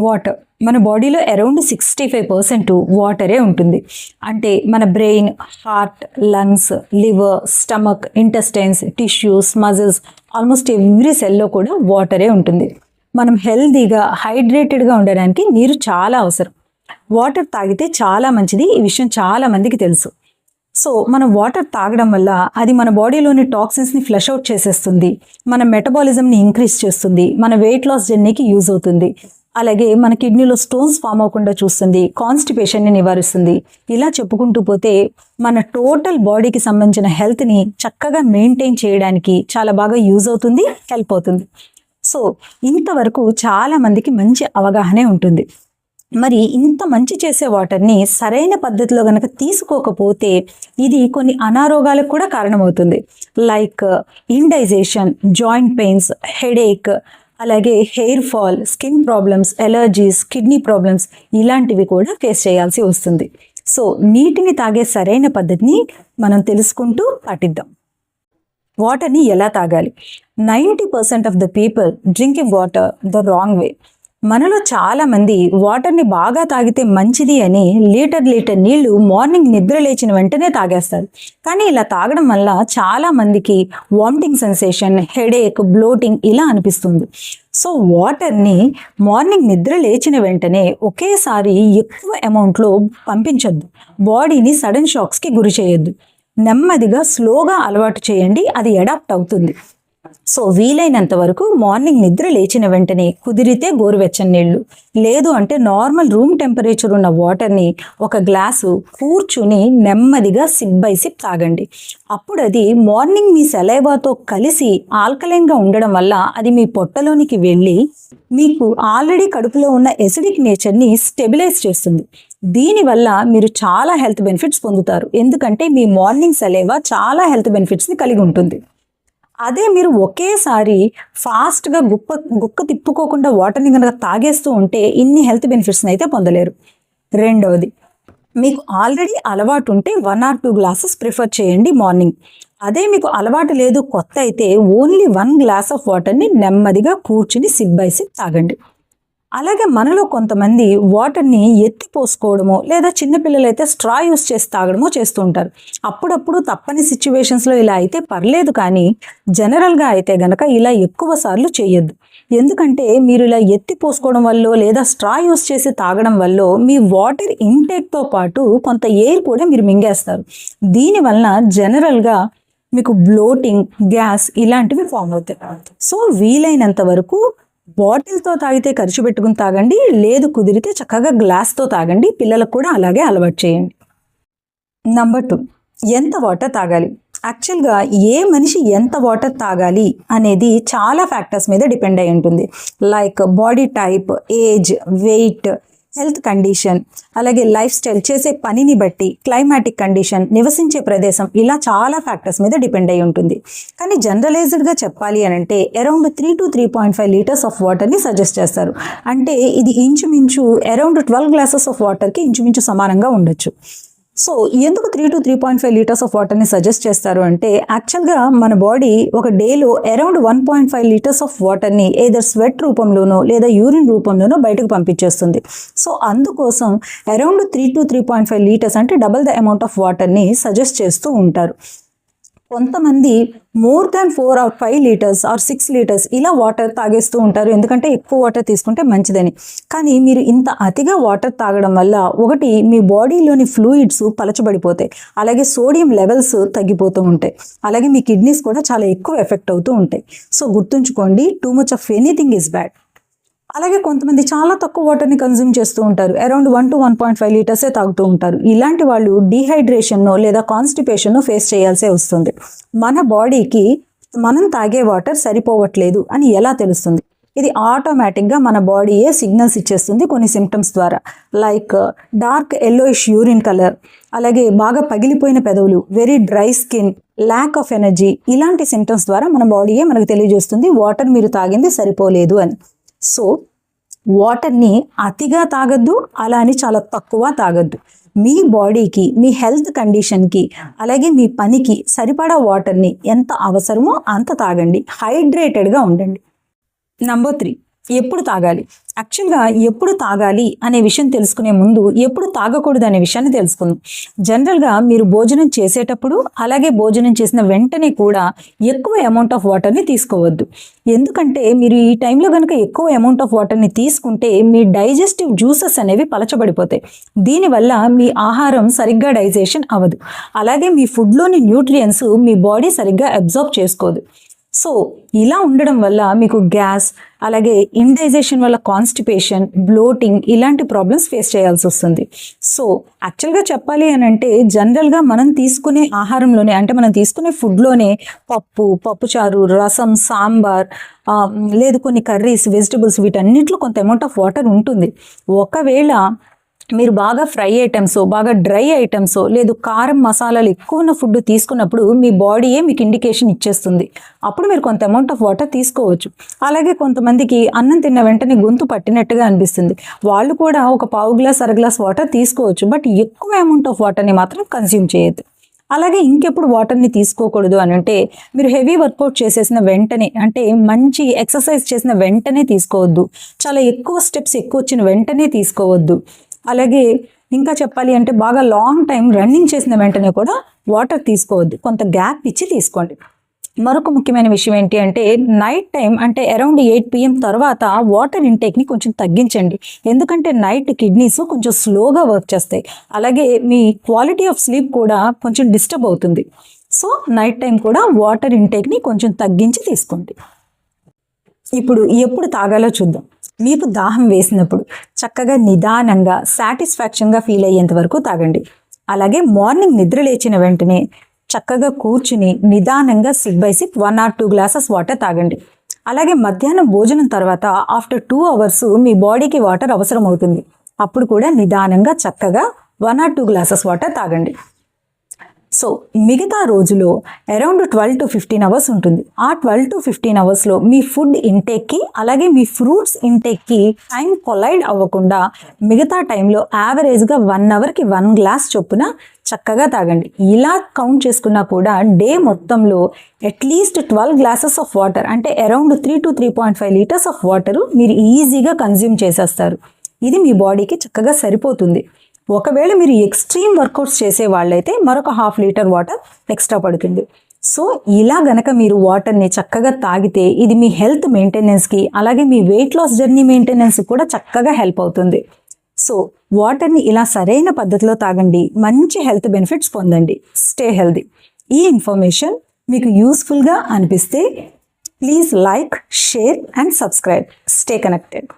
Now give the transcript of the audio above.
Water మన బాడీలో around sixty five percent వాటరే ఉంటుంది. అంటే మన brain heart lungs liver stomach intestines tissues muscles almost every సెల్లో కూడా వాటరే ఉంటుంది. మనం హెల్తీగా హైడ్రేటెడ్గా ఉండడానికి నీరు చాలా అవసరం. వాటర్ తాగితే చాలా మంచిది. ఈ విషయం చాలా మందికి తెలుసు. సో మనం వాటర్ తాగడం వల్ల అది మన బాడీలోని టాక్సిన్స్ని ఫ్లష్ అవుట్ చేసేస్తుంది. మన మెటబాలిజంని ఇంక్రీజ్ చేస్తుంది. మన వెయిట్ లాస్ జర్నీకి యూజ్ అవుతుంది. అలాగే మన కిడ్నీలో స్టోన్స్ ఫామ్ అవ్వకుండా చూస్తుంది కాన్స్టిపేషన్ని నివారిస్తుంది. ఇలా చెప్పుకుంటూ పోతే మన టోటల్ బాడీకి సంబంధించిన హెల్త్ని చక్కగా మెయింటైన్ చేయడానికి చాలా బాగా యూజ్ అవుతుంది హెల్ప్ అవుతుంది. సో ఇంతవరకు చాలా మందికి మంచి అవగాహనే ఉంటుంది. మరి ఇంత మంచి చేసే వాటర్ని సరైన పద్ధతిలో కనుక తీసుకోకపోతే ఇది కొన్ని అనారోగాలకు కూడా కారణమవుతుంది. Like indigestion joint pains headache అలాగే hair fall skin problems allergies kidney problems ఇలాంటివి కూడా ఫేస్ చేయాల్సి వస్తుంది. సో నీటిని తాగే సరైన పద్ధతిని మనం తెలుసుకుంటూ పాటిద్దాం. వాటర్ని ఎలా తాగాలి? Ninety percent of the people drinking water the wrong way. మనలో చాలామంది వాటర్ని బాగా తాగితే మంచిది అని లీటర్ లీటర్ నీళ్ళు మార్నింగ్ నిద్ర లేచిన వెంటనే తాగేస్తారు. కానీ ఇలా తాగడం వల్ల చాలామందికి వామిటింగ్ సెన్సేషన్ హెడేక్ బ్లోటింగ్ ఇలా అనిపిస్తుంది. సో వాటర్ని మార్నింగ్ నిద్ర లేచిన వెంటనే ఒకేసారి ఎక్కువ అమౌంట్లో పంపించొద్దు. బాడీని సడన్ షాక్స్కి గురి చేయొద్దు. నెమ్మదిగా స్లోగా అలవాటు చేయండి. అది అడాప్ట్ అవుతుంది. సో వీలైనంత వరకు మార్నింగ్ నిద్ర లేచిన వెంటనే కుదిరితే గోరువెచ్చని నీళ్ళు. లేదు అంటే నార్మల్ రూమ్ టెంపరేచర్ ఉన్న వాటర్ని ఒక గ్లాసు కూర్చుని నెమ్మదిగా సిప్ బై సిప్ తాగండి. అప్పుడు అది మార్నింగ్ మీ సెలైవాతో కలిసి ఆల్కలైన్గా ఉండడం వల్ల అది మీ పొట్టలోనికి వెళ్ళి మీకు ఆల్రెడీ కడుపులో ఉన్న ఎసిడిక్ నేచర్ని స్టెబిలైజ్ చేస్తుంది. దీనివల్ల మీరు చాలా హెల్త్ బెనిఫిట్స్ పొందుతారు. ఎందుకంటే మీ మార్నింగ్ సెలైవా చాలా హెల్త్ బెనిఫిట్స్ని కలిగి ఉంటుంది. అదే మీరు ఒకేసారి ఫాస్ట్గా గుప్ప గుక్క తిప్పుకోకుండా వాటర్ని కనుక తాగేస్తూ ఉంటే ఇన్ని హెల్త్ బెనిఫిట్స్ని అయితే పొందలేరు. రెండవది మీకు ఆల్రెడీ అలవాటు ఉంటే one or two glasses prefer చేయండి మార్నింగ్. అదే మీకు అలవాటు లేదు కొత్త అయితే ఓన్లీ వన్ గ్లాస్ ఆఫ్ వాటర్ని నెమ్మదిగా కూర్చుని సిప్ బై సిప్ తాగండి. అలాగే మనలో కొంతమంది వాటర్ని ఎత్తి పోసుకోవడమో లేదా చిన్నపిల్లలైతే స్ట్రా యూస్ చేసి తాగడమో చేస్తూ ఉంటారు. అప్పుడప్పుడు తప్పని సిచ్యువేషన్స్లో ఇలా అయితే పర్లేదు కానీ జనరల్గా అయితే గనక ఇలా ఎక్కువ సార్లు చేయొద్దు. ఎందుకంటే మీరు ఇలా ఎత్తి పోసుకోవడం వల్ల లేదా స్ట్రా యూస్ చేసి తాగడం వల్ల మీ వాటర్ ఇంటేక్తో పాటు కొంత ఎయిర్ కూడా మీరు మింగేస్తారు. దీనివల్ల జనరల్గా మీకు బ్లోటింగ్ గ్యాస్ ఇలాంటివి ఫామ్ అవుతాయి. సో వీలైనంత వరకు బాటిల్తో తాగితే ఖర్చు పెట్టుకుని తాగండి లేదు కుదిరితే చక్కగా గ్లాస్తో తాగండి పిల్లలకు కూడా అలాగే అలవాటు చేయండి. నంబర్ టూ ఎంత వాటర్ తాగాలి? యాక్చువల్గా ఏ మనిషి ఎంత వాటర్ తాగాలి అనేది చాలా ఫ్యాక్టర్స్ మీద డిపెండ్ అయి ఉంటుంది. Like body type age weight health condition అలాగే లైఫ్ స్టైల్ చేసే పనిని బట్టి క్లైమాటిక్ కండిషన్ నివసించే ప్రదేశం ఇలా చాలా ఫ్యాక్టర్స్ మీద డిపెండ్ అయి ఉంటుంది. కానీ జనరలైజ్డ్గా చెప్పాలి అని అంటే around three to three point five litres of వాటర్ని సజెస్ట్ చేస్తారు. అంటే ఇది ఇంచుమించు అరౌండ్ ట్వెల్వ్ గ్లాసెస్ ఆఫ్ వాటర్కి ఇంచుమించు సమానంగా ఉండొచ్చు. సో ఎందుకు three to three point five litres of వాటర్ని సజెస్ట్ చేస్తారు అంటే యాక్చువల్గా మన బాడీ ఒక డేలో around one point five litres of వాటర్ని ఏదర్ స్వెట్ రూపంలోనో లేదా యూరిన్ రూపంలోనో బయటకు పంపించేస్తుంది. సో అందుకోసం around three to three point five litres అంటే డబల్ ద అమౌంట్ ఆఫ్ వాటర్ని సజెస్ట్ చేస్తూ ఉంటారు. కొంతమంది more than four or five litres or six litres ఇలా వాటర్ తాగేస్తూ ఉంటారు. ఎందుకంటే ఎక్కువ వాటర్ తీసుకుంటే మంచిదని. కానీ మీరు ఇంత అతిగా వాటర్ తాగడం వల్ల ఒకటి మీ బాడీలోని ఫ్లూయిడ్స్ పలచబడిపోతాయి. అలాగే సోడియం లెవెల్స్ తగ్గిపోతూ ఉంటాయి. అలాగే మీ కిడ్నీస్ కూడా చాలా ఎక్కువ ఎఫెక్ట్ అవుతూ ఉంటాయి. సో గుర్తుంచుకోండి too much of anything is bad అలాగే కొంతమంది చాలా తక్కువ వాటర్ని కన్జ్యూమ్ చేస్తూ ఉంటారు. Around one to one point five లీటర్సే తాగుతూ ఉంటారు. ఇలాంటి వాళ్ళు డీహైడ్రేషన్ను లేదా కాన్స్టిపేషన్ను ఫేస్ చేయాల్సే వస్తుంది. మన బాడీకి మనం తాగే వాటర్ సరిపోవట్లేదు అని ఎలా తెలుస్తుంది? ఇది ఆటోమేటిక్గా మన బాడీయే సిగ్నల్స్ ఇచ్చేస్తుంది కొన్ని సిమ్టమ్స్ ద్వారా. Like dark yellowish urine colour అలాగే బాగా పగిలిపోయిన పెదవులు very dry skin lack of energy ఇలాంటి సిమ్టమ్స్ ద్వారా మన బాడీయే మనకు తెలియజేస్తుంది వాటర్ మీరు తాగింది సరిపోలేదు అని. సో వాటర్ని అతిగా తాగద్దు అలా అని చాలా తక్కువ తాగద్దు. మీ బాడీకి మీ హెల్త్ కండిషన్కి అలాగే మీ పనికి సరిపడా వాటర్ని ఎంత అవసరమో అంత తాగండి. హైడ్రేటెడ్గా ఉండండి. నంబర్ త్రీ ఎప్పుడు తాగాలి? యాక్చువల్గా ఎప్పుడు తాగాలి అనే విషయం తెలుసుకునే ముందు ఎప్పుడు తాగకూడదు అనే విషయాన్ని తెలుసుకుందాం. జనరల్గా మీరు భోజనం చేసేటప్పుడు అలాగే భోజనం చేసిన వెంటనే కూడా ఎక్కువ అమౌంట్ ఆఫ్ వాటర్ని తీసుకోవద్దు. ఎందుకంటే మీరు ఈ టైంలో కనుక ఎక్కువ అమౌంట్ ఆఫ్ వాటర్ని తీసుకుంటే మీ డైజెస్టివ్ జ్యూసెస్ అనేవి పలచబడిపోతాయి. దీనివల్ల మీ ఆహారం సరిగ్గా డైజెషన్ అవ్వదు. అలాగే మీ ఫుడ్లోని న్యూట్రియన్స్ మీ బాడీ సరిగ్గా అబ్జర్వ్ చేసుకోదు. సో ఇలా ఉండడం వల్ల మీకు గ్యాస్ అలాగే ఇండైజేషన్ వల్ల కాన్స్టిపేషన్ బ్లోటింగ్ ఇలాంటి ప్రాబ్లమ్స్ ఫేస్ చేయాల్సి వస్తుంది. సో యాక్చువల్గా చెప్పాలి అని అంటే జనరల్గా మనం తీసుకునే ఆహారంలోనే అంటే మనం తీసుకునే ఫుడ్లోనే పప్పు పప్పుచారు రసం సాంబార్ లేదు కొన్ని కర్రీస్ వెజిటబుల్స్ వీటన్నిటిలో కొంత అమౌంట్ ఆఫ్ వాటర్ ఉంటుంది. ఒకవేళ మీరు బాగా ఫ్రై ఐటమ్స్ బాగా డ్రై ఐటమ్స్ లేదు కారం మసాలాలు ఎక్కువ ఉన్న ఫుడ్ తీసుకున్నప్పుడు మీ బాడీయే మీకు ఇండికేషన్ ఇచ్చేస్తుంది. అప్పుడు మీరు కొంత అమౌంట్ ఆఫ్ వాటర్ తీసుకోవచ్చు. అలాగే కొంతమందికి అన్నం తిన్న వెంటనే గొంతు పట్టినట్టుగా అనిపిస్తుంది. వాళ్ళు కూడా ఒక పావు గ్లాస్ అర గ్లాస్ వాటర్ తీసుకోవచ్చు బట్ ఎక్కువ అమౌంట్ ఆఫ్ వాటర్ని మాత్రం కన్స్యూమ్ చేయొద్దు. అలాగే ఇంకెప్పుడు వాటర్ని తీసుకోకూడదు అని అంటే మీరు హెవీ వర్కౌట్ చేసేసిన వెంటనే అంటే మంచి ఎక్సర్సైజ్ చేసిన వెంటనే తీసుకోవద్దు. చాలా ఎక్కువ స్టెప్స్ ఎక్కువ వచ్చిన వెంటనే తీసుకోవద్దు. అలాగే ఇంకా చెప్పాలి అంటే బాగా లాంగ్ టైం రన్నింగ్ చేసిన వెంటనే కూడా వాటర్ తీసుకోవద్దు. కొంత గ్యాప్ ఇచ్చి తీసుకోండి. మరొక ముఖ్యమైన విషయం ఏంటి అంటే నైట్ టైం అంటే అరౌండ్ ఎయిట్ పిఎం తర్వాత వాటర్ ఇంటేక్ని కొంచెం తగ్గించండి. ఎందుకంటే నైట్ కిడ్నీస్ కొంచెం స్లోగా వర్క్ చేస్తాయి. అలాగే మీ క్వాలిటీ ఆఫ్ స్లీప్ కూడా కొంచెం డిస్టర్బ్ అవుతుంది. సో నైట్ టైం కూడా వాటర్ ఇంటేక్ని కొంచెం తగ్గించి తీసుకోండి. ఇప్పుడు ఎప్పుడు తాగాలో చూద్దాం. మీకు దాహం వేసినప్పుడు చక్కగా నిదానంగా సాటిస్ఫాక్షన్గా ఫీల్ అయ్యేంత వరకు తాగండి. అలాగే మార్నింగ్ నిద్ర లేచిన వెంటనే చక్కగా కూర్చుని నిదానంగా sip by sip one or two glasses water తాగండి. అలాగే మధ్యాహ్నం భోజనం తర్వాత ఆఫ్టర్ టూ అవర్స్ మీ బాడీకి వాటర్ అవసరం అవుతుంది అప్పుడు కూడా నిదానంగా చక్కగా one or two glasses water తాగండి. సో మిగతా రోజులో around twelve to fifteen hours ఉంటుంది. ఆ ట్వెల్వ్ టు ఫిఫ్టీన్ అవర్స్లో మీ ఫుడ్ ఇంటేక్కి అలాగే మీ ఫ్రూట్స్ ఇంటేక్కి టైం కొలైడ్ అవ్వకుండా మిగతా టైంలో యావరేజ్గా వన్ అవర్కి వన్ గ్లాస్ చొప్పున చక్కగా తాగండి. ఇలా కౌంట్ చేసుకున్నా కూడా డే మొత్తంలో at least twelve glasses of water అంటే around three to three point five litres of water మీరు ఈజీగా కన్జ్యూమ్ చేసేస్తారు. ఇది మీ బాడీకి చక్కగా సరిపోతుంది. ఒకవేళ మీరు ఎక్స్ట్రీమ్ వర్కౌట్స్ చేసే వాళ్ళైతే మరొక హాఫ్ లీటర్ వాటర్ ఎక్స్ట్రా పడుతుంది. సో ఇలా గనక మీరు వాటర్ని చక్కగా తాగితే ఇది మీ హెల్త్ మెయింటెనెన్స్కి అలాగే మీ వెయిట్ లాస్ జర్నీ మెయింటెనెన్స్కి కూడా చక్కగా హెల్ప్ అవుతుంది. సో వాటర్ని ఇలా సరైన పద్ధతిలో తాగండి. మంచి హెల్త్ బెనిఫిట్స్ పొందండి. స్టే హెల్దీ ఈ ఇన్ఫర్మేషన్ మీకు యూస్ఫుల్గా అనిపిస్తే please like share and subscribe stay connected